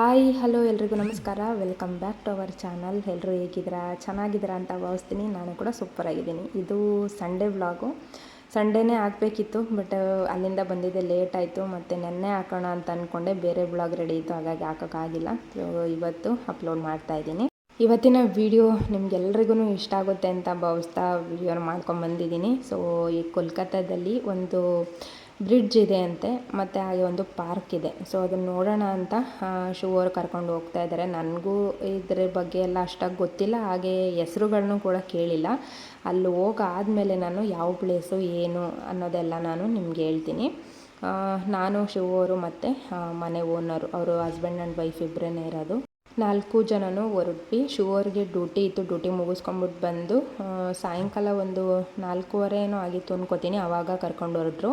Hi, hello ಎಲ್ರಿಗೂ ನಮಸ್ಕಾರ. Welcome back to our channel ಎಲ್ಲರೂ ಹೇಗಿದ್ದೀರಾ? ಚೆನ್ನಾಗಿದ್ದೀರಾ ಅಂತ ಭಾವಿಸ್ತೀನಿ. ನಾನು ಕೂಡ ಸೂಪರ್ ಆಗಿದ್ದೀನಿ. ಇದು ಸಂಡೇ ವ್ಲಾಗು ಸಂಡೇನೇ ಆಗಬೇಕಿತ್ತು ಬಟ್ ಅಲ್ಲಿಂದ ಬಂದಿದ್ದೆ ಲೇಟ್ ಆಯಿತು. ಮತ್ತು ನೆನ್ನೆ ಹಾಕೋಣ ಅಂತ ಅಂದ್ಕೊಂಡೆ ಬೇರೆ ಬ್ಲಾಗ್ ರೆಡಿ ಇತ್ತು, ಹಾಗಾಗಿ ಹಾಕೋಕ್ಕಾಗಿಲ್ಲ ಸೊ ಇವತ್ತು ಅಪ್ಲೋಡ್ ಮಾಡ್ತಾ ಇದ್ದೀನಿ. ಇವತ್ತಿನ ವಿಡಿಯೋ ನಿಮ್ಗೆಲ್ರಿಗೂ ಇಷ್ಟ ಆಗುತ್ತೆ ಅಂತ ಭಾವಿಸ್ತಾ ವಿಡಿಯೋನ ಮಾಡ್ಕೊಂಬಂದಿದ್ದೀನಿ ಸೊ ಈ ಕೋಲ್ಕತ್ತಾದಲ್ಲಿ ಒಂದು ಬ್ರಿಡ್ಜ್ ಇದೆ ಅಂತೆ, ಮತ್ತು ಹಾಗೆ ಒಂದು ಪಾರ್ಕ್ ಇದೆ. ಸೊ ಅದನ್ನು ನೋಡೋಣ ಅಂತ ಶೂ ಅವ್ರು ಕರ್ಕೊಂಡು ಹೋಗ್ತಾ ಇದ್ದಾರೆ. ನನಗೂ ಇದ್ರ ಬಗ್ಗೆ ಎಲ್ಲ ಅಷ್ಟಾಗಿ ಗೊತ್ತಿಲ್ಲ, ಹಾಗೆ ಹೆಸರುಗಳನ್ನು ಕೂಡ ಕೇಳಿಲ್ಲ. ಅಲ್ಲಿ ಹೋಗಾದಮೇಲೆ ನಾನು ಯಾವ ಪ್ಲೇಸು ಏನು ಅನ್ನೋದೆಲ್ಲ ನಾನು ನಿಮ್ಗೆ ಹೇಳ್ತೀನಿ. ನಾನು ಶಿವ ಅವರು ಮತ್ತು ಮನೆ ಓನರು ಅವರು ಹಸ್ಬೆಂಡ್ ಆ್ಯಂಡ್ ವೈಫ್ ಇಬ್ಬರೇ ಇರೋದು. ನಾಲ್ಕು ಜನನು ಹೊರಟ್ವಿ. ಶುಗರ್ಗೆ ಡ್ಯೂಟಿ ಇತ್ತು. ಡ್ಯೂಟಿ ಮುಗಿಸ್ಕೊಂಬಿಟ್ಟು ಬಂದು ಸಾಯಂಕಾಲ ಒಂದು ನಾಲ್ಕೂವರೆ ಏನೋ ಆಗಿತ್ತು ಅಂದ್ಕೋತೀನಿ ಆವಾಗ ಕರ್ಕೊಂಡು ಹೊರಟ್ರು.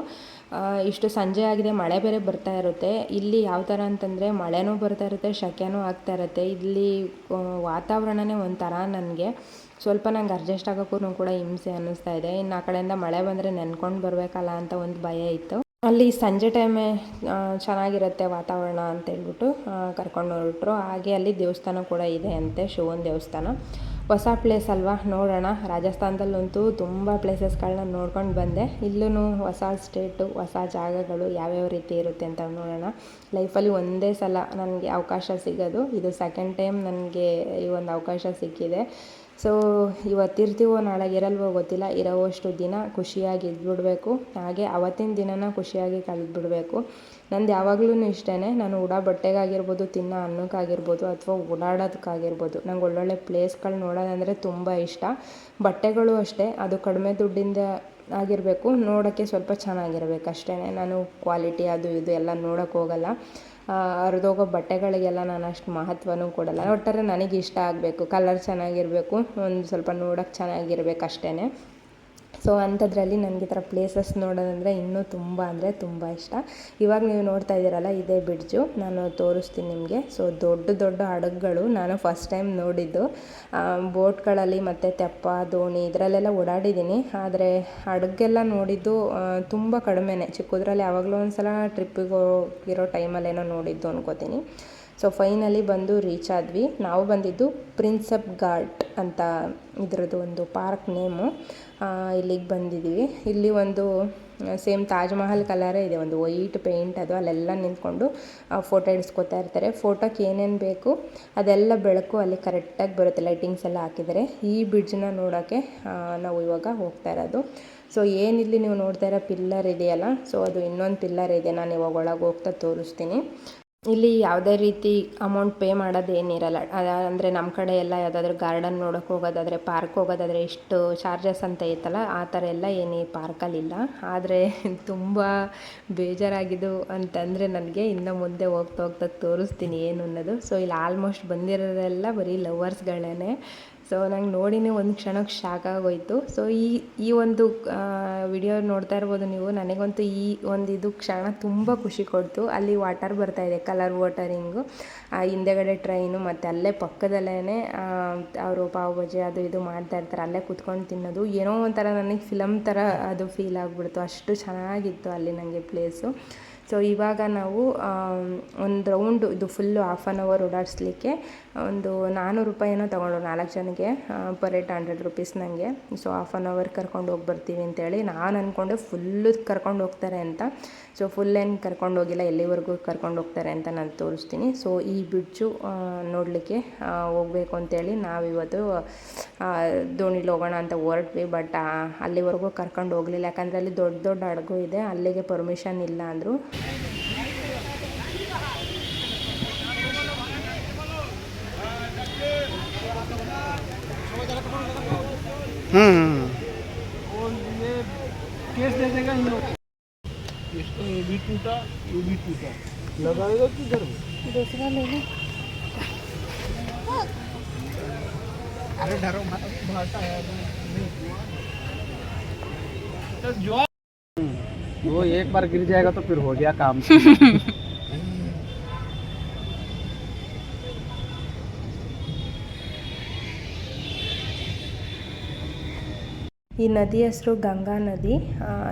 ಇಷ್ಟು ಸಂಜೆ ಆಗಿದೆ. ಮಳೆ ಬೇರೆ ಬರ್ತಾ ಇರುತ್ತೆ. ಇಲ್ಲಿ ಯಾವ ಥರ ಅಂತಂದರೆ ಮಳೆನೂ ಬರ್ತಾ ಇರುತ್ತೆ ಶೆಕೆನೂ ಆಗ್ತಾ ಇರುತ್ತೆ. ಇಲ್ಲಿ ವಾತಾವರಣವೇ ಒಂಥರ ನನಗೆ. ಸ್ವಲ್ಪ ನಂಗೆ ಅಡ್ಜಸ್ಟ್ ಆಗೋಕ್ಕೂ ಕೂಡ ಹಿಂಸೆ ಅನ್ನಿಸ್ತಾ ಇದೆ. ಇನ್ನು ಆ ಕಡೆಯಿಂದ ಮಳೆ ಬಂದರೆ ನೆನ್ಕೊಂಡು ಬರಬೇಕಲ್ಲ ಅಂತ ಒಂದು ಭಯ ಇತ್ತು. ಅಲ್ಲಿ ಸಂಜೆ ಟೈಮೇ ಚೆನ್ನಾಗಿರುತ್ತೆ ವಾತಾವರಣ ಅಂತ ಹೇಳ್ಬಿಟ್ಟು ಕರ್ಕೊಂಡು ಹೊರಟ್ರು. ಹಾಗೆ ಅಲ್ಲಿ ದೇವಸ್ಥಾನ ಕೂಡ ಇದೆ ಅಂತೆ, ಶಿವನ ದೇವಸ್ಥಾನ. ಹೊಸ ಪ್ಲೇಸ್ ಅಲ್ವಾ? ನೋಡೋಣ. ರಾಜಸ್ಥಾನದಲ್ಲಂತೂ ತುಂಬ ಪ್ಲೇಸಸ್ಗಳನ್ನ ನೋಡ್ಕೊಂಡು ಬಂದೆ. ಇಲ್ಲೂ ಹೊಸ ಸ್ಟೇಟು ಹೊಸ ಜಾಗಗಳು ಯಾವ್ಯಾವ ರೀತಿ ಇರುತ್ತೆ ಅಂತ ನೋಡೋಣ. ಲೈಫಲ್ಲಿ ಒಂದೇ ಸಲ ನನಗೆ ಅವಕಾಶ ಸಿಗೋದು. ಇದು ಸೆಕೆಂಡ್ ಟೈಮ್ ನನಗೆ ಈ ಒಂದು ಅವಕಾಶ ಸಿಕ್ಕಿದೆ. ಸೊ ಇವತ್ತಿರ್ತೀವೋ ನಾಳೆ ಇರಲ್ವೋ ಗೊತ್ತಿಲ್ಲ. ಇರೋವಷ್ಟು ದಿನ ಖುಷಿಯಾಗಿ ಇದ್ಬಿಡ್ಬೇಕು. ಹಾಗೆ ಅವತ್ತಿನ ದಿನನ ಖುಷಿಯಾಗಿ ಕಳೆದ್ಬಿಡ್ಬೇಕು. ನಂದು ಯಾವಾಗ್ಲೂ ಇಷ್ಟೇ ನಾನು ಉಡೋ ಬಟ್ಟೆಗಾಗಿರ್ಬೋದು, ತಿನ್ನೋ ಅನ್ನಕ್ಕಾಗಿರ್ಬೋದು ಅಥವಾ ಓಡಾಡೋದಕ್ಕಾಗಿರ್ಬೋದು. ನಂಗೆ ಒಳ್ಳೊಳ್ಳೆ ಪ್ಲೇಸ್ಗಳು ನೋಡೋದಂದರೆ ತುಂಬ ಇಷ್ಟ. ಬಟ್ಟೆಗಳು ಅಷ್ಟೇ. ಅದು ಕಡಿಮೆ ದುಡ್ಡಿಂದ ಆಗಿರಬೇಕು. ನೋಡೋಕ್ಕೆ ಸ್ವಲ್ಪ ಚೆನ್ನಾಗಿರ್ಬೇಕು ಅಷ್ಟೇ ನಾನು ಕ್ವಾಲಿಟಿ ಅದು ಇದು ಎಲ್ಲ ನೋಡೋಕ್ಕೆ ಹೋಗಲ್ಲ. ಹರಿದೋಗೋ ಬಟ್ಟೆಗಳಿಗೆಲ್ಲ ನಾನು ಅಷ್ಟು ಮಹತ್ವನೂ ಕೊಡಲ್ಲ. ಒಟ್ಟಾರೆ ನನಗೆ ಇಷ್ಟ ಆಗಬೇಕು ಕಲರ್ ಚೆನ್ನಾಗಿರಬೇಕು, ಒಂದು ಸ್ವಲ್ಪ ನೋಡೋಕೆ ಚೆನ್ನಾಗಿರ್ಬೇಕು ಅಷ್ಟೇ ಸೊ ಅಂಥದ್ರಲ್ಲಿ ನನಗೆ ಈ ಥರ ಪ್ಲೇಸಸ್ ನೋಡೋದಂದರೆ ಇನ್ನೂ ತುಂಬ ಅಂದರೆ ತುಂಬ ಇಷ್ಟ. ಇವಾಗ ನೀವು ನೋಡ್ತಾ ಇದ್ದೀರಲ್ಲ, ಇದೇ ಬ್ರಿಡ್ಜು ನಾನು ತೋರಿಸ್ತೀನಿ ನಿಮಗೆ. ಸೊ ದೊಡ್ಡ ದೊಡ್ಡ ಹಡಗುಗಳು ನಾನು ಫಸ್ಟ್ ಟೈಮ್ ನೋಡಿದ್ದು. ಬೋಟ್ಗಳಲ್ಲಿ ಮತ್ತು ತೆಪ್ಪ, ದೋಣಿ ಇದರಲ್ಲೆಲ್ಲ ಓಡಾಡಿದ್ದೀನಿ. ಆದರೆ ಹಡಗೆಲ್ಲ ನೋಡಿದ್ದು ತುಂಬ ಕಡಿಮೆನೇ. ಚಿಕ್ಕದ್ರಲ್ಲಿ ಯಾವಾಗಲೂ ಒಂದು ಸಲ ಟ್ರಿಪ್ಪಿಗೆ ಹೋಗಿರೋ ಟೈಮಲ್ಲೇನೋ ನೋಡಿದ್ದು ಅನ್ಕೋತೀನಿ. ಸೊ ಫೈನಲಿ ಬಂದು ರೀಚ್ ಆದ್ವಿ. ನಾವು ಬಂದಿದ್ದು ಪ್ರಿನ್ಸಪ್ ಘಾಟ್ ಅಂತ ಇದರದ್ದು ಒಂದು ಪಾರ್ಕ್ ನೇಮು ಇಲ್ಲಿಗೆ ಬಂದಿದ್ದೀವಿ ಇಲ್ಲಿ ಒಂದು ಸೇಮ್ ತಾಜ್ ಮಹಲ್ ಕಲರೇ ಇದೆ. ಒಂದು ವೈಟ್ ಪೇಂಟ್ ಅದು ಅಲ್ಲೆಲ್ಲ ನಿಂತ್ಕೊಂಡು ಫೋಟೋ ಹಿಡಿಸ್ಕೊತಾ ಇರ್ತಾರೆ. ಫೋಟೋಕ್ಕೆ ಏನೇನು ಬೇಕು, ಅದೆಲ್ಲ ಬೆಳಕು ಅಲ್ಲಿ ಕರೆಕ್ಟಾಗಿ ಬರುತ್ತೆ. ಲೈಟಿಂಗ್ಸ್ ಎಲ್ಲ ಹಾಕಿದರೆ. ಈ ಬ್ರಿಡ್ಜ್ನ ನೋಡೋಕ್ಕೆ ನಾವು ಇವಾಗ ಹೋಗ್ತಾ ಇರೋದು. ಸೊ ಏನಿಲ್ಲಿ ನೀವು ನೋಡ್ತಾ ಇರೋ ಪಿಲ್ಲರ್ ಇದೆಯಲ್ಲ ಸೊ ಅದು ಇನ್ನೊಂದು ಪಿಲ್ಲರ್ ಇದೆ. ನಾನು ಇವಾಗ ಒಳಗೆ ಹೋಗ್ತಾ ತೋರಿಸ್ತೀನಿ. ಇಲ್ಲಿ ಯಾವುದೇ ರೀತಿ ಅಮೌಂಟ್ ಪೇ ಮಾಡೋದು ಏನಿರಲ್ಲ. ಅಂದರೆ ನಮ್ಮ ಕಡೆ ಎಲ್ಲ ಯಾವುದಾದ್ರೂ ಗಾರ್ಡನ್ ನೋಡೋಕೆ ಹೋಗೋದಾದರೆ ಪಾರ್ಕ್ ಹೋಗೋದಾದರೆ ಇಷ್ಟು ಚಾರ್ಜಸ್ ಅಂತ ಇತ್ತಲ್ಲ ಆ ಥರ ಎಲ್ಲ ಏನು ಈ ಪಾರ್ಕಲ್ಲಿಲ್ಲ ಆದರೆ ತುಂಬ ಬೇಜಾರಾಗಿದ್ದು ಅಂತಂದರೆ ನನಗೆ ಇನ್ನು ಮುಂದೆ ಹೋಗ್ತಾ ಹೋಗ್ತಾ ತೋರಿಸ್ತೀನಿ ಏನು ಅನ್ನೋದು. ಸೊ ಇಲ್ಲಿ ಆಲ್ಮೋಸ್ಟ್ ಬಂದಿರೋರೆಲ್ಲ ಬರೀ ಲವರ್ಸ್ಗಳೇ ಸೊ ನಂಗೆ ನೋಡಿನೇ ಒಂದು ಕ್ಷಣಕ್ಕೆ ಶಾಕ್ ಆಗೋಯ್ತು. ಸೊ ಈ ಈ ಒಂದು ವಿಡಿಯೋ ನೋಡ್ತಾ ಇರ್ಬೋದು ನೀವು. ನನಗಂತೂ ಈ ಒಂದು ಇದು ಕ್ಷಣ ತುಂಬ ಖುಷಿ ಕೊಡ್ತು. ಅಲ್ಲಿ ವಾಟರ್ ಬರ್ತಾ ಇದೆ ಕಲರ್ ವಾಟರಿಂಗು ಹಿಂದೆಗಡೆ ಟ್ರೈನು ಮತ್ತು ಅಲ್ಲೇ ಪಕ್ಕದಲ್ಲೇ ಅವರು ಪಾವ್ ಬಜೆ ಅದು ಇದು ಮಾಡ್ತಾ ಇರ್ತಾರೆ. ಅಲ್ಲೇ ಕುತ್ಕೊಂಡು ತಿನ್ನೋದು. ಏನೋ ಒಂಥರ ನನಗೆ ಫಿಲಮ್ ಥರ ಅದು ಫೀಲ್ ಆಗಿಬಿಡ್ತು. ಅಷ್ಟು ಚೆನ್ನಾಗಿತ್ತು ಅಲ್ಲಿ ನನಗೆ ಪ್ಲೇಸು ಸೊ ಇವಾಗ ನಾವು ಒಂದು ರೌಂಡ್ ಇದು ಫುಲ್ಲು ಹಾಫ್ ಆನ್ ಅವರ್ ಓಡಾಡಿಸ್ಲಿಕ್ಕೆ ಒಂದು ನಾನ್ನೂರು ರೂಪಾಯಿನೋ ತೊಗೊಂಡು ನಾಲ್ಕು ಜನಕ್ಕೆ ಪರ್ ಏಟ್ ಹಂಡ್ರೆಡ್ ರುಪೀಸ್ ನನಗೆ ಸೊ ಹಾಫ್ ಆನ್ ಅವರ್ ಕರ್ಕೊಂಡು ಹೋಗಿ ಬರ್ತೀವಿ ಅಂತೇಳಿ ನಾನು ಅಂದ್ಕೊಂಡೆ ಫುಲ್ಲು ಕರ್ಕೊಂಡು ಹೋಗ್ತಾರೆ ಅಂತ. ಸೊ ಫುಲ್ ಏನು ಕರ್ಕೊಂಡು ಹೋಗಿಲ್ಲ, ಎಲ್ಲಿವರೆಗೂ ಕರ್ಕೊಂಡು ಹೋಗ್ತಾರೆ ಅಂತ ನಾನು ತೋರಿಸ್ತೀನಿ. ಸೊ ಈ ಬಿಡ್ಜು ನೋಡಲಿಕ್ಕೆ ಹೋಗಬೇಕು ಅಂತೇಳಿ ನಾವಿವತ್ತು ದೋಣಿಲಿ ಹೋಗೋಣ ಅಂತ ಹೊರಟ್ವಿ. ಬಟ್ ಅಲ್ಲಿವರೆಗೂ ಕರ್ಕೊಂಡು ಹೋಗಲಿಲ್ಲ. ಯಾಕಂದರೆ ಅಲ್ಲಿ ದೊಡ್ಡ ದೊಡ್ಡ ಹಡಗು ಇದೆ, ಅಲ್ಲಿಗೆ ಪರ್ಮಿಷನ್ ಇಲ್ಲ ಅಂದರು. इसको ये भी टूटा ये भी टूटा। लगाएगा किधर दूसरा ले लो। अरे डरो मत भाटा है तो जो वो एक बार गिर जाएगा तो फिर हो गया काम। ಈ ನದಿ ಹೆಸರು ಗಂಗಾ ನದಿ.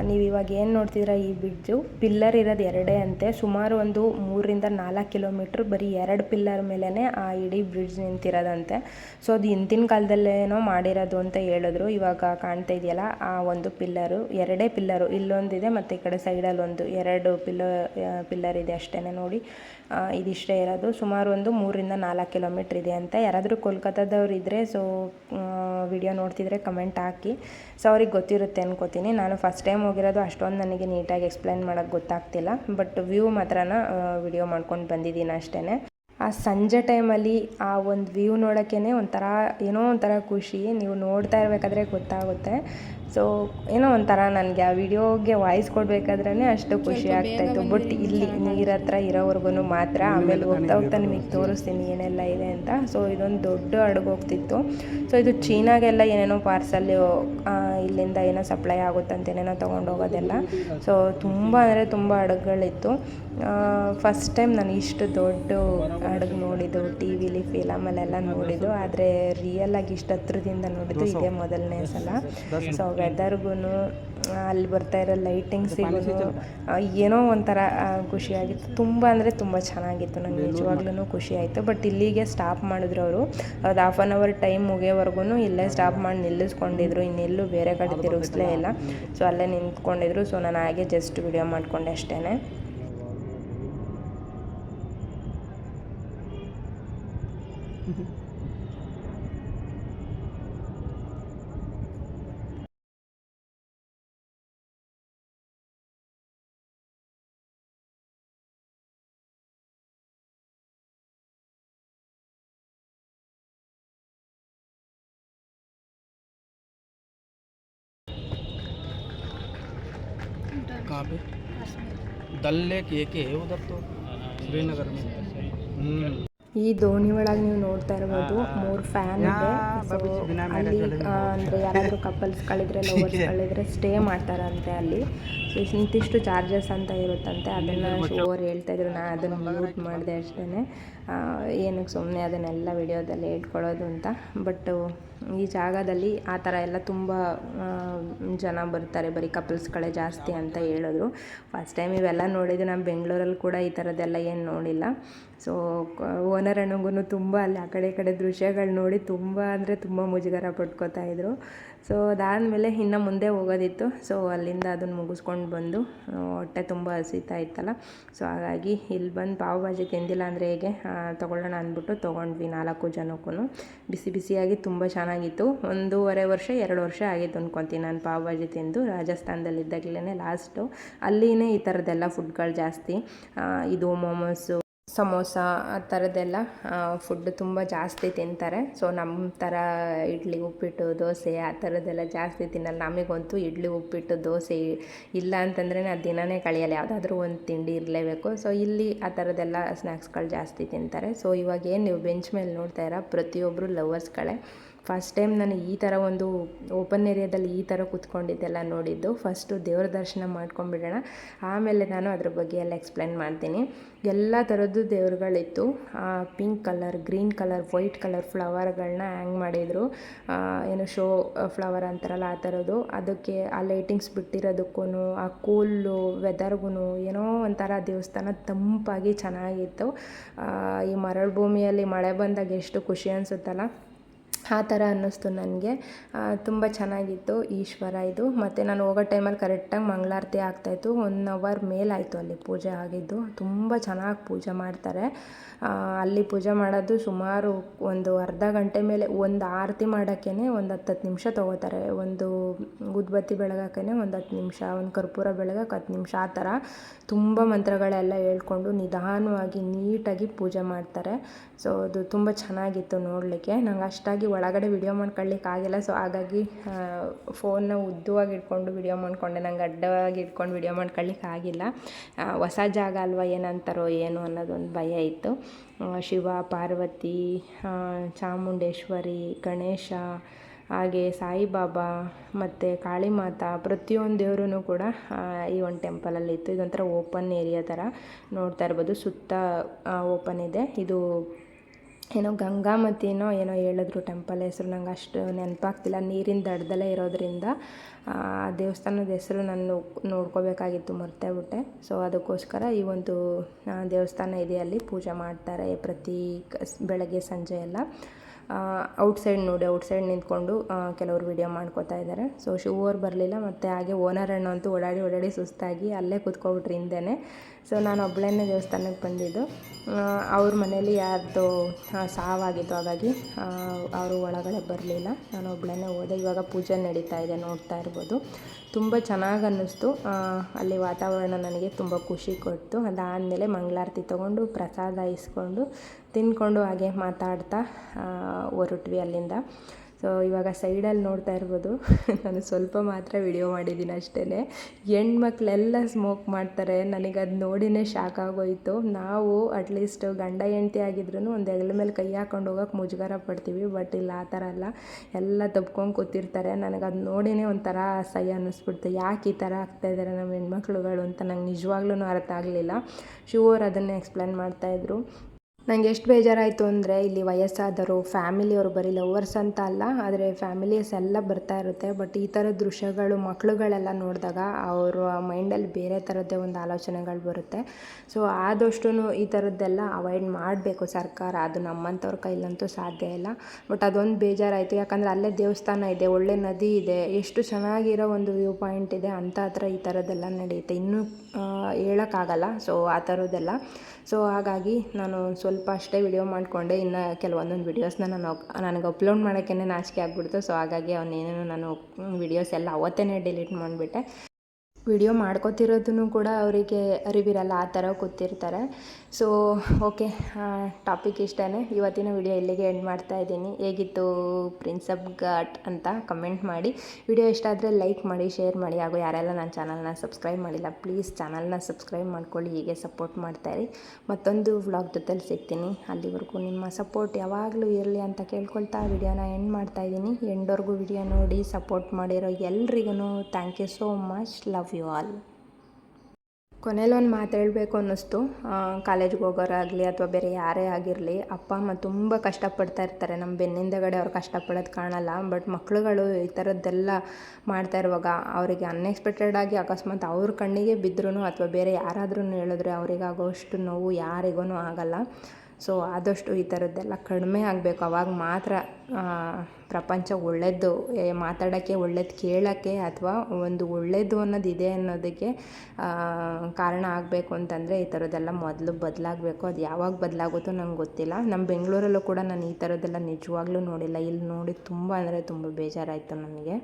ನೀವು ಇವಾಗ ಏನು ನೋಡ್ತಿದ್ರ ಈ ಬ್ರಿಡ್ಜು ಪಿಲ್ಲರ್ ಇರೋದು ಎರಡೇ ಅಂತೆ. ಸುಮಾರು ಒಂದು ಮೂರರಿಂದ ನಾಲ್ಕು ಕಿಲೋಮೀಟ್ರ್ ಬರೀ ಎರಡು ಪಿಲ್ಲರ್ ಮೇಲೇ ಆ ಇಡೀ ಬ್ರಿಡ್ಜ್ ನಿಂತಿರೋದಂತೆ. ಸೊ ಅದು ಹಿಂದಿನ ಕಾಲದಲ್ಲೇನೋ ಮಾಡಿರೋದು ಅಂತ ಹೇಳಿದ್ರು. ಇವಾಗ ಕಾಣ್ತಾ ಇದೆಯಲ್ಲ, ಆ ಒಂದು ಪಿಲ್ಲರು, ಎರಡೇ ಪಿಲ್ಲರು, ಇಲ್ಲೊಂದಿದೆ, ಮತ್ತು ಈ ಕಡೆ ಸೈಡಲ್ಲಿ ಒಂದು ಎರಡು ಪಿಲ್ಲರ್ ಪಿಲ್ಲರ್ ಇದೆ ಅಷ್ಟೇ ನೋಡಿ. ಇದಿಷ್ಟೇ ಇರೋದು. ಸುಮಾರು ಒಂದು ಮೂರರಿಂದ ನಾಲ್ಕು ಕಿಲೋಮೀಟ್ರ್ ಇದೆ ಅಂತ. ಯಾರಾದರೂ ಕೋಲ್ಕತ್ತಾದವ್ರು ಇದ್ದರೆ ಸೊ ವಿಡಿಯೋ ನೋಡ್ತಿದ್ರೆ ಕಮೆಂಟ್ ಹಾಕಿ. ಸೊ, ಅವ್ರಿಗೆ ಗೊತ್ತಿರುತ್ತೆ ಅನ್ಕೋತೀನಿ. ನಾನು ಫಸ್ಟ್ ಟೈಮ್ ಹೋಗಿರೋದು ಅಷ್ಟೊಂದು ನನಗೆ ನೀಟಾಗಿ ಎಕ್ಸ್ಪ್ಲೈನ್ ಮಾಡೋಕ್ಕೆ ಗೊತ್ತಾಗ್ತಿಲ್ಲ. ಬಟ್ ವ್ಯೂ ಮಾತ್ರನ ವಿಡಿಯೋ ಮಾಡ್ಕೊಂಡು ಬಂದಿದ್ದೀನಿ ಅಷ್ಟೇ ಆ ಸಂಜೆ ಟೈಮಲ್ಲಿ ಆ ಒಂದು ವ್ಯೂ ನೋಡೋಕ್ಕೇ ಒಂಥರ ಏನೋ ಒಂಥರ ಖುಷಿ. ನೀವು ನೋಡ್ತಾ ಇರಬೇಕಾದ್ರೆ ಗೊತ್ತಾಗುತ್ತೆ. ಸೊ ಏನೋ ಒಂಥರ ನನಗೆ ಆ ವಿಡಿಯೋಗೆ ವಾಯ್ಸ್ ಕೊಡಬೇಕಾದ್ರೇ ಅಷ್ಟು ಖುಷಿ ಆಗ್ತಾಯಿತ್ತು ಬಟ್ ಇಲ್ಲಿ ನೀರ ಹತ್ರ ಇರೋವರೆಗೂ ಮಾತ್ರ ಆಮೇಲೆ ಹೋಗ್ತಾ ಹೋಗ್ತಾ ನಿಮಗೆ ತೋರಿಸ್ತೀನಿ ಏನೆಲ್ಲ ಇದೆ ಅಂತ. ಸೊ ಇದೊಂದು ದೊಡ್ಡ ಹಡಗು ಹೋಗ್ತಿತ್ತು. ಸೊ ಇದು ಚೀನಾಗೆಲ್ಲ ಏನೇನೋ ಪಾರ್ಸಲ್ ಇಲ್ಲಿಂದ ಏನೋ ಸಪ್ಲೈ ಆಗುತ್ತಂತ ಏನೇನೋ ತೊಗೊಂಡು ಹೋಗೋದೆಲ್ಲ. ಸೊ ತುಂಬ ಅಂದರೆ ತುಂಬ ಹಡಗುಗಳಿತ್ತು ಫಸ್ಟ್ ಟೈಮ್ ನಾನು ಇಷ್ಟು ದೊಡ್ಡ ಹಡಗು ನೋಡಿದ್ದು ಟಿ ವಿಲಿ ಫಿಲಮಲ್ಲೆಲ್ಲ ನೋಡಿದ್ದು. ಆದರೆ ರಿಯಲ್ ಆಗಿ ಇಷ್ಟು ಹತ್ರದಿಂದ ನೋಡಿದ್ದು ಇದೇ ಮೊದಲನೇ ಸಲ. ಸೊ ವೆದರ್ಗೂ ಅಲ್ಲಿ ಬರ್ತಾ ಇರೋ ಲೈಟಿಂಗ್ಸಿಗೂ ಏನೋ ಒಂಥರ ಖುಷಿಯಾಗಿತ್ತು ತುಂಬ ಅಂದರೆ ತುಂಬ ಚೆನ್ನಾಗಿತ್ತು ನನಗೆ ನಿಜವಾಗ್ಲೂ ಖುಷಿ ಆಯಿತು. ಬಟ್ ಇಲ್ಲಿಗೆ ಸ್ಟಾಪ್ ಮಾಡಿದ್ರು ಅವರು. ಅದು ಹಾಫ್ ಆನ್ ಅವರ್ ಟೈಮ್ ಮುಗಿಯೋವರೆಗೂ ಇಲ್ಲೇ ಸ್ಟಾಪ್ ಮಾಡಿ ನಿಲ್ಲಿಸ್ಕೊಂಡಿದ್ರು. ಇನ್ನೆಲ್ಲೂ ಬೇರೆ ಕಡೆ ತಿರುಗಿಸ್ಲೇ ಇಲ್ಲ. ಸೊ ಅಲ್ಲೇ ನಿಂತ್ಕೊಂಡಿದ್ರು. ಸೊ ನಾನು ಹಾಗೆ ಜಸ್ಟ್ ವಿಡಿಯೋ ಮಾಡಿಕೊಂಡೆ ಅಷ್ಟೇ कहाँ पे दल लेक ये के है उधर तो श्रीनगर में। हम्म। ಈ ದೋಣಿ ಒಳಗೆ ನೀವು ನೋಡ್ತಾ ಇರ್ಬೋದು ಮೂರು ಫ್ಯಾನ್ ಇದೆ. ಸೊ ಅಲ್ಲಿ ಯಾರಾದ್ರೂ ಕಪಲ್ಸ್ ಕಳಿದ್ರೆ ಲವರ್ಸ್ ಕಳಿದ್ರೆ ಸ್ಟೇ ಮಾಡ್ತಾರಂತೆ ಅಲ್ಲಿ. ಸೊ ಇಂತಿಷ್ಟು ಚಾರ್ಜಸ್ ಅಂತ ಇರುತ್ತಂತೆ. ಅದನ್ನ ಓವರ್ ಹೇಳ್ತಾ ಇದ್ರು ನಾನು ಅದನ್ನು ಮ್ಯೂಟ್ ಮಾಡಿದೆ ಅಷ್ಟೇ ಏನಕ್ಕೆ ಸುಮ್ಮನೆ ಅದನ್ನೆಲ್ಲ ವಿಡಿಯೋದಲ್ಲಿ ಇಟ್ಕೊಳ್ಳೋದು ಅಂತ. ಬಟ್ ಈ ಜಾಗದಲ್ಲಿ ಆ ಥರ ಎಲ್ಲ ತುಂಬ ಜನ ಬರ್ತಾರೆ. ಬರೀ ಕಪಲ್ಸ್ಗಳೇ ಜಾಸ್ತಿ ಅಂತ ಹೇಳಿದ್ರು. ಫಸ್ಟ್ ಟೈಮ್ ಇವೆಲ್ಲ ನೋಡಿದ್ದು ನಾನು ಬೆಂಗಳೂರಲ್ಲಿ ಕೂಡ ಈ ಥರದ್ದೆಲ್ಲ ಏನು ನೋಡಿಲ್ಲ. ಸೊ ಓನರ್ ಅನ್ನೋಂಗೂ ತುಂಬ ಅಲ್ಲಿ ಆ ಕಡೆ ಈ ಕಡೆ ದೃಶ್ಯಗಳು ನೋಡಿ ತುಂಬ ಅಂದರೆ ತುಂಬ ಮುಜುಗರ ಪಟ್ಕೋತಾ ಇದ್ರು. ಸೊ ಅದಾದಮೇಲೆ ಇನ್ನು ಮುಂದೆ ಹೋಗೋದಿತ್ತು. ಸೊ ಅಲ್ಲಿಂದ ಅದನ್ನು ಮುಗಿಸ್ಕೊಂಡು ಬಂದು ಹೊಟ್ಟೆ ತುಂಬ ಹಸಿತಾ ಇತ್ತಲ್ಲ. ಸೊ ಹಾಗಾಗಿ ಇಲ್ಲಿ ಬಂದು ಪಾವ್ ಭಾಜಿ ತಿಂದಿಲ್ಲ ಅಂದರೆ ಹೇಗೆ? ತಗೊಳ್ಳೋಣ ಅಂದ್ಬಿಟ್ಟು ತೊಗೊಂಡ್ವಿ ನಾಲ್ಕು ಜನಕ್ಕೂ ಬಿಸಿ ಬಿಸಿಯಾಗಿ ತುಂಬ ಚೆನ್ನಾಗಿತ್ತು. ಒಂದೂವರೆ ವರ್ಷ, ಎರಡು ವರ್ಷ ಆಗಿತ್ತು ಅಂದ್ಕೊತೀನಿ ನಾನು ಪಾವ್ ಭಾಜಿ ತಿಂದು. ರಾಜಸ್ಥಾನದಲ್ಲಿದ್ದಾಗಲೇ ಲಾಸ್ಟು ಅಲ್ಲಿನೇ ಈ ಥರದ್ದೆಲ್ಲ ಫುಡ್ಗಳು ಜಾಸ್ತಿ. ಇದು ಮೋಮೋಸು ಸಮೋಸ ಆ ಥರದ್ದೆಲ್ಲ ಫುಡ್ ತುಂಬ ಜಾಸ್ತಿ ತಿಂತಾರೆ. ಸೊ ನಮ್ಮ ಥರ ಇಡ್ಲಿ, ಉಪ್ಪಿಟ್ಟು, ದೋಸೆ ಆ ಥರದ್ದೆಲ್ಲ ಜಾಸ್ತಿ ತಿನ್ನಲ್ಲ. ನಮಗಂತೂ ಇಡ್ಲಿ, ಉಪ್ಪಿಟ್ಟು, ದೋಸೆ ಇಲ್ಲ ಅಂತಂದ್ರೆ ನಾನು ದಿನನೇ ಕಳೆಯಲ್ಲ. ಯಾವುದಾದ್ರೂ ಒಂದು ತಿಂಡಿ ಇರಲೇಬೇಕು. ಸೊ ಇಲ್ಲಿ ಆ ಥರದ್ದೆಲ್ಲ ಸ್ನ್ಯಾಕ್ಸ್ಗಳು ಜಾಸ್ತಿ ತಿಂತಾರೆ. ಸೊ ಇವಾಗ ಏನು ನೀವು ಬೆಂಚ್ ಮೇಲೆ ನೋಡ್ತಾ ಇರೋ ಪ್ರತಿಯೊಬ್ಬರು ಲವರ್ಸ್ಗಳೇ ಫಸ್ಟ್ ಟೈಮ್ ನಾನು ಈ ಥರ ಒಂದು ಓಪನ್ ಏರಿಯಾದಲ್ಲಿ ಈ ಥರ ಕೂತ್ಕೊಂಡಿದ್ದೆಲ್ಲ ನೋಡಿದ್ದು ಫಸ್ಟು ದೇವ್ರ ದರ್ಶನ ಮಾಡ್ಕೊಂಡ್ಬಿಡೋಣ. ಆಮೇಲೆ ನಾನು ಅದ್ರ ಬಗ್ಗೆ ಎಲ್ಲ ಎಕ್ಸ್ಪ್ಲೈನ್ ಮಾಡ್ತೀನಿ. ಎಲ್ಲ ಥರದ್ದು ದೇವ್ರುಗಳಿತ್ತು. Pink colour green colour white colour ಫ್ಲವರ್ಗಳನ್ನ hang ಮಾಡಿದರು. ಏನು ಶೋ ಫ್ಲವರ್ ಅಂತಾರಲ್ಲ, ಆ ಥರದ್ದು ಅದಕ್ಕೆ ಆ ಲೈಟಿಂಗ್ಸ್ ಬಿಟ್ಟಿರೋದಕ್ಕೂ ಆ ಕೂಲು ವೆದರ್ಗೂ ಏನೋ ಒಂಥರ ದೇವಸ್ಥಾನ ತಂಪಾಗಿ ಚೆನ್ನಾಗಿತ್ತು. ಈ ಮರಳು ಭೂಮಿಯಲ್ಲಿ ಮಳೆ ಬಂದಾಗ ಎಷ್ಟು ಖುಷಿ ಅನಿಸುತ್ತಲ್ಲ. ಆ ಥರ ಅನ್ನಿಸ್ತು ನನಗೆ. ತುಂಬ ಚೆನ್ನಾಗಿತ್ತು ಈಶ್ವರ ಇದು. ಮತ್ತು ನಾನು ಹೋಗೋ ಟೈಮಲ್ಲಿ ಕರೆಕ್ಟಾಗಿ ಮಂಗಳಾರತಿ ಆಗ್ತಾಯಿತ್ತು ಒನ್ ಅವರ್ ಮೇಲಾಯಿತು ಅಲ್ಲಿ ಪೂಜೆ ಆಗಿದ್ದು. ತುಂಬ ಚೆನ್ನಾಗಿ ಪೂಜೆ ಮಾಡ್ತಾರೆ. ಅಲ್ಲಿ ಪೂಜೆ ಮಾಡೋದು ಸುಮಾರು ಒಂದು ಅರ್ಧ ಗಂಟೆ ಮೇಲೆ, ಒಂದು ಆರತಿ ಮಾಡೋಕ್ಕೇ ಒಂದು ಹತ್ತು ಹತ್ತು ನಿಮಿಷ ತೊಗೋತಾರೆ. ಒಂದು ಉದ್ಬತ್ತಿ ಬೆಳಗಕ್ಕೆ ಒಂದು ಹತ್ತು ನಿಮಿಷ, ಒಂದು ಕರ್ಪೂರ ಬೆಳಗಕ್ಕೆ ಹತ್ತು ನಿಮಿಷ, ಆ ಥರ ತುಂಬ ಮಂತ್ರಗಳೆಲ್ಲ ಹೇಳ್ಕೊಂಡು ನಿಧಾನವಾಗಿ ನೀಟಾಗಿ ಪೂಜೆ ಮಾಡ್ತಾರೆ. ಸೊ, ಅದು ತುಂಬ ಚೆನ್ನಾಗಿತ್ತು ನೋಡಲಿಕ್ಕೆ. ನಂಗೆ ಅಷ್ಟಾಗಿ ಒಳಗಡೆ ವಿಡಿಯೋ ಮಾಡ್ಕೊಳ್ಳಿಕ್ಕೆ ಆಗಿಲ್ಲ ಸೊ ಹಾಗಾಗಿ ಫೋನ್ನ ಉದ್ದವಾಗಿ ಇಟ್ಕೊಂಡು ವಿಡಿಯೋ ಮಾಡ್ಕೊಂಡೆ. ನಂಗೆ ಅಡ್ಡವಾಗಿ ಇಟ್ಕೊಂಡು ವಿಡಿಯೋ ಮಾಡ್ಕೊಳ್ಳಿಕ್ಕೆ ಆಗಿಲ್ಲ ಹೊಸ ಜಾಗ ಅಲ್ವಾ ಏನಂತಾರೋ ಏನು ಅನ್ನೋದೊಂದು ಭಯ ಇತ್ತು. ಶಿವ, ಪಾರ್ವತಿ ಚಾಮುಂಡೇಶ್ವರಿ, ಗಣೇಶ, ಹಾಗೆ ಸಾಯಿಬಾಬಾ ಮತ್ತು ಕಾಳಿಮಾತಾ ಪ್ರತಿಯೊಂದು ದೇವ್ರೂ ಕೂಡ ಈ ಒಂದು ಟೆಂಪಲಲ್ಲಿ ಇತ್ತು. ಇದೊಂಥರ ಓಪನ್ ಏರಿಯಾ ಥರ ನೋಡ್ತಾ ಇರ್ಬೋದು. ಸುತ್ತ ಓಪನ್ ಇದೆ. ಇದು ಏನೋ ಗಂಗಾಮತಿನೋ ಏನೋ ಹೇಳಿದ್ರು ಟೆಂಪಲ್ ಹೆಸರು, ನಂಗೆ ಅಷ್ಟು ನೆನಪಾಗ್ತಿಲ್ಲ. ನೀರಿನ ದಡದಲ್ಲೇ ಇರೋದ್ರಿಂದ, ಆ, ದೇವಸ್ಥಾನದ ಹೆಸರು ನಾನು ನೋಡ್ಕೋಬೇಕಾಗಿತ್ತು, ಮರ್ತೇ ಬಿಟ್ಟೆ. ಸೊ ಅದಕ್ಕೋಸ್ಕರ ಈ ಒಂದು ದೇವಸ್ಥಾನ ಇದೆ ಅಲ್ಲಿ ಪೂಜೆ ಮಾಡ್ತಾರೆ ಪ್ರತಿ ಬೆಳಗ್ಗೆ, ಸಂಜೆ ಎಲ್ಲ. ಔಟ್ಸೈಡ್ ನೋಡಿ ಔಟ್ಸೈಡ್ ನಿಂತ್ಕೊಂಡು ಕೆಲವರು ವಿಡಿಯೋ ಮಾಡ್ಕೋತಾ ಇದ್ದಾರೆ ಸೊ ಶೂವರ್ ಬರಲಿಲ್ಲ, ಮತ್ತು ಹಾಗೆ ಓನರ್ ಅಂತೂ ಓಡಾಡಿ ಓಡಾಡಿ ಸುಸ್ತಾಗಿ ಅಲ್ಲೇ ಕೂತ್ಕೊಬಿಟ್ರಿ ಹಿಂದೆನೇ. ಸೊ ನಾನು ಒಬ್ಬಳೇ ದೇವಸ್ಥಾನಕ್ಕೆ ಬಂದಿದ್ದು. ಅವ್ರ ಮನೇಲಿ ಯಾರ್ದು ಸಾವಾಗಿತ್ತು, ಹಾಗಾಗಿ ಅವರು ಒಳಗಡೆ ಬರಲಿಲ್ಲ. ನಾನು ಒಬ್ಬಳೇ ಹೋದೆ. ಇವಾಗ ಪೂಜೆ ನಡೀತಾ ಇದೆ, ನೋಡ್ತಾ ಇರ್ಬೋದು. ತುಂಬ ಚೆನ್ನಾಗಿ ಅನ್ನಿಸ್ತು. ಅಲ್ಲಿ ವಾತಾವರಣ ನನಗೆ ತುಂಬ ಖುಷಿ ಕೊಡ್ತು. ಅದಾದಮೇಲೆ ಮಂಗಳಾರತಿ ತೊಗೊಂಡು ಪ್ರಸಾದ ಇಸ್ಕೊಂಡು ತಿಂದ್ಕೊಂಡು ಹಾಗೆ ಮಾತಾಡ್ತಾ ಹೊರಟ್ವಿ ಅಲ್ಲಿಂದ. ಸೊ ಇವಾಗ ಸೈಡಲ್ಲಿ ನೋಡ್ತಾ ಇರ್ಬೋದು. ನಾನು ಸ್ವಲ್ಪ ಮಾತ್ರ ವಿಡಿಯೋ ಮಾಡಿದ್ದೀನಿ ಅಷ್ಟೇ ಹೆಣ್ಮಕ್ಳೆಲ್ಲ ಸ್ಮೋಕ್ ಮಾಡ್ತಾರೆ. ನನಗೆ ಅದು ನೋಡಿನೇ ಶಾಕ್ ಆಗೋಯಿತು. ನಾವು ಅಟ್ಲೀಸ್ಟ್ ಗಂಡ ಹೆಂಡತಿ ಆಗಿದ್ರು ಒಂದು ಹೆಗಲ ಮೇಲೆ ಕೈ ಹಾಕೊಂಡು ಹೋಗೋಕೆ ಮುಜುಗರ ಪಡ್ತೀವಿ. ಬಟ್ ಇಲ್ಲ, ಆ ಥರ ಅಲ್ಲ. ಎಲ್ಲ ತಪ್ಕೊಂಡು ಕೂತಿರ್ತಾರೆ. ನನಗೆ ಅದು ನೋಡಿನೇ ಒಂಥರ ಸೈ ಅನ್ನಿಸ್ಬಿಡ್ತು. ಯಾಕೆ ಈ ಥರ ಆಗ್ತಾ ಇದ್ದಾರೆ ನಮ್ಮ ಹೆಣ್ಮಕ್ಳುಗಳು ಅಂತ ನಂಗೆ ನಿಜವಾಗ್ಲೂ ಅರ್ಥ ಆಗಲಿಲ್ಲ. ಶಿವ್ ಅದನ್ನ ಅದನ್ನೇ ಎಕ್ಸ್ಪ್ಲೇನ್ ಮಾಡ್ತಾಯಿದ್ರು ನಂಗೆ ಎಷ್ಟು ಬೇಜಾರಾಯಿತು ಅಂದರೆ ಇಲ್ಲಿ ವಯಸ್ಸಾದವರು, ಫ್ಯಾಮಿಲಿಯವರು ಬರೀ ಲವರ್ಸ್ ಅಂತ ಅಲ್ಲ, ಆದರೆ ಫ್ಯಾಮಿಲೀಸ್ ಎಲ್ಲ ಬರ್ತಾ ಇರುತ್ತೆ. ಬಟ್ ಈ ಥರದ ದೃಶ್ಯಗಳು ಮಕ್ಕಳುಗಳೆಲ್ಲ ನೋಡಿದಾಗ ಅವರ ಮೈಂಡಲ್ಲಿ ಬೇರೆ ಥರದ್ದೇ ಒಂದು ಆಲೋಚನೆಗಳು ಬರುತ್ತೆ. ಸೊ ಆದಷ್ಟು ಈ ಥರದ್ದೆಲ್ಲ ಅವಾಯ್ಡ್ ಮಾಡಬೇಕು ಸರ್ಕಾರ. ಅದು ನಮ್ಮಂಥವ್ರ ಕೈಲಂತೂ ಸಾಧ್ಯ ಇಲ್ಲ. ಬಟ್ ಅದೊಂದು ಬೇಜಾರಾಯಿತು. ಯಾಕಂದರೆ ಅಲ್ಲೇ ದೇವಸ್ಥಾನ ಇದೆ, ಒಳ್ಳೆ ನದಿ ಇದೆ, ಎಷ್ಟು ಚೆನ್ನಾಗಿರೋ ಒಂದು ವ್ಯೂ ಪಾಯಿಂಟ್ ಇದೆ ಅಂಥ ಹತ್ರ ಈ ಥರದ್ದೆಲ್ಲ ನಡೆಯುತ್ತೆ. ಇನ್ನೂ ಹೇಳೋಕ್ಕಾಗಲ್ಲ. ಸೊ, ಆ ಥರದ್ದೆಲ್ಲ. ಸೊ ಹಾಗಾಗಿ ನಾನು ಸ್ವಲ್ಪ ಅಷ್ಟೇ ವಿಡಿಯೋ ಮಾಡಿಕೊಂಡೆ. ಇನ್ನು ಕೆಲವೊಂದೊಂದು ವಿಡಿಯೋಸ್ನ ನಾನು ನನಗೆ ಅಪ್ಲೋಡ್ ಮಾಡೋಕ್ಕೇ ನಾಚಿಕೆ ಆಗಿಬಿಡ್ತು. ಸೊ ಹಾಗಾಗಿ ಅವನ್ನೇನೇನು ನಾನು ವಿಡಿಯೋಸ್ ಎಲ್ಲ ಅವತ್ತೇ ಡಿಲೀಟ್ ಮಾಡಿಬಿಟ್ಟೆ. ವಿಡಿಯೋ ಮಾಡ್ಕೋತಿರೋದನ್ನು ಕೂಡ ಅವರಿಗೆ ಅರಿವಿರಲ್ಲ, ಆ ಥರ ಕೂತಿರ್ತಾರೆ ಸೊ ಓಕೆ ಟಾಪಿಕ್ ಇಷ್ಟೇ ಇವತ್ತಿನ ವಿಡಿಯೋ ಇಲ್ಲಿಗೆ ಎಂಡ್ ಮಾಡ್ತಾ ಇದ್ದೀನಿ. ಹೇಗಿತ್ತು ಅಪ್ ಘಾಟ್ ಅಂತ ಕಮೆಂಟ್ ಮಾಡಿ. ವಿಡಿಯೋ ಇಷ್ಟ ಆದರೆ ಲೈಕ್ ಮಾಡಿ ಶೇರ್ ಮಾಡಿ. ಹಾಗೂ ಯಾರೆಲ್ಲ ನನ್ನ ಚಾನಲ್ನ ಸಬ್ಸ್ಕ್ರೈಬ್ ಮಾಡಿಲ್ಲ ಪ್ಲೀಸ್ ಚಾನಲ್ನ ಸಬ್ಸ್ಕ್ರೈಬ್ ಮಾಡ್ಕೊಳ್ಳಿ. ಹೀಗೆ ಸಪೋರ್ಟ್ ಮಾಡ್ತಾಯಿರಿ ಮತ್ತೊಂದು ವ್ಲಾಗ್ ಜೊತೆಲಿ ಸಿಗ್ತೀನಿ. ಅಲ್ಲಿವರೆಗೂ ನಿಮ್ಮ ಸಪೋರ್ಟ್ ಯಾವಾಗಲೂ ಇರಲಿ ಅಂತ ಕೇಳ್ಕೊಳ್ತಾ ವಿಡಿಯೋನ ಎಂಡ್ ಮಾಡ್ತಾ ಇದ್ದೀನಿ. ಎಂಡೋರ್ಗೂ ವಿಡಿಯೋ ನೋಡಿ ಸಪೋರ್ಟ್ ಮಾಡಿರೋ ಎಲ್ರಿಗೂ thank you so much love you all ಕೊನೆಯಲ್ಲಿ ಒಂದು ಮಾತು ಅನ್ನಿಸ್ತು ಕಾಲೇಜ್ಗೆ ಹೋಗೋರಾಗಲಿ ಅಥವಾ ಬೇರೆ ಯಾರೇ ಆಗಿರಲಿ, ಅಪ್ಪ ಅಮ್ಮ ತುಂಬ ಕಷ್ಟಪಡ್ತಾ ಇರ್ತಾರೆ. ನಮ್ಮ ಬೆನ್ನಿಂದಗಡೆ ಅವ್ರು ಕಷ್ಟಪಡೋದು ಕಾಣಲ್ಲ. ಬಟ್ ಮಕ್ಳುಗಳು ಈ ಥರದ್ದೆಲ್ಲ ಮಾಡ್ತಾ ಇರುವಾಗ ಅವರಿಗೆ ಅನ್ಎಕ್ಸ್ಪೆಕ್ಟೆಡ್ ಆಗಿ ಅಕಸ್ಮಾತ್ ಅವ್ರ ಕಣ್ಣಿಗೆ ಬಿದ್ದರೂ ಅಥವಾ ಬೇರೆ ಯಾರಾದ್ರೂ ಹೇಳಿದ್ರೆ ಅವರಿಗಾಗೋಷ್ಟು ನೋವು ಯಾರಿಗೂ ಆಗಲ್ಲ. ಸೊ ಆದಷ್ಟು ಈ ಥರದ್ದೆಲ್ಲ ಕಡಿಮೆ ಆಗಬೇಕು. ಅವಾಗ ಮಾತ್ರ ಪ್ರಪಂಚ ಒಳ್ಳೆಯದು ಮಾತಾಡೋಕ್ಕೆ ಒಳ್ಳೇದು ಕೇಳೋಕ್ಕೆ ಅಥವಾ ಒಂದು ಒಳ್ಳೆಯದು ಅನ್ನೋದು ಇದೆ ಅನ್ನೋದಕ್ಕೆ ಕಾರಣ ಆಗಬೇಕು ಅಂತಂದರೆ ಈ ಥರದ್ದೆಲ್ಲ ಮೊದಲು ಬದಲಾಗಬೇಕು. ಅದು ಯಾವಾಗ ಬದಲಾಗುತ್ತೋ ನಂಗೆ ಗೊತ್ತಿಲ್ಲ. ನಮ್ಮ ಬೆಂಗಳೂರಲ್ಲೂ ಕೂಡ ನಾನು ಈ ಥರದ್ದೆಲ್ಲ ನಿಜವಾಗ್ಲೂ ನೋಡಿಲ್ಲ. ಇಲ್ಲಿ ನೋಡಿ ತುಂಬ ಅಂದರೆ ತುಂಬ ಬೇಜಾರಾಯಿತು ನನಗೆ.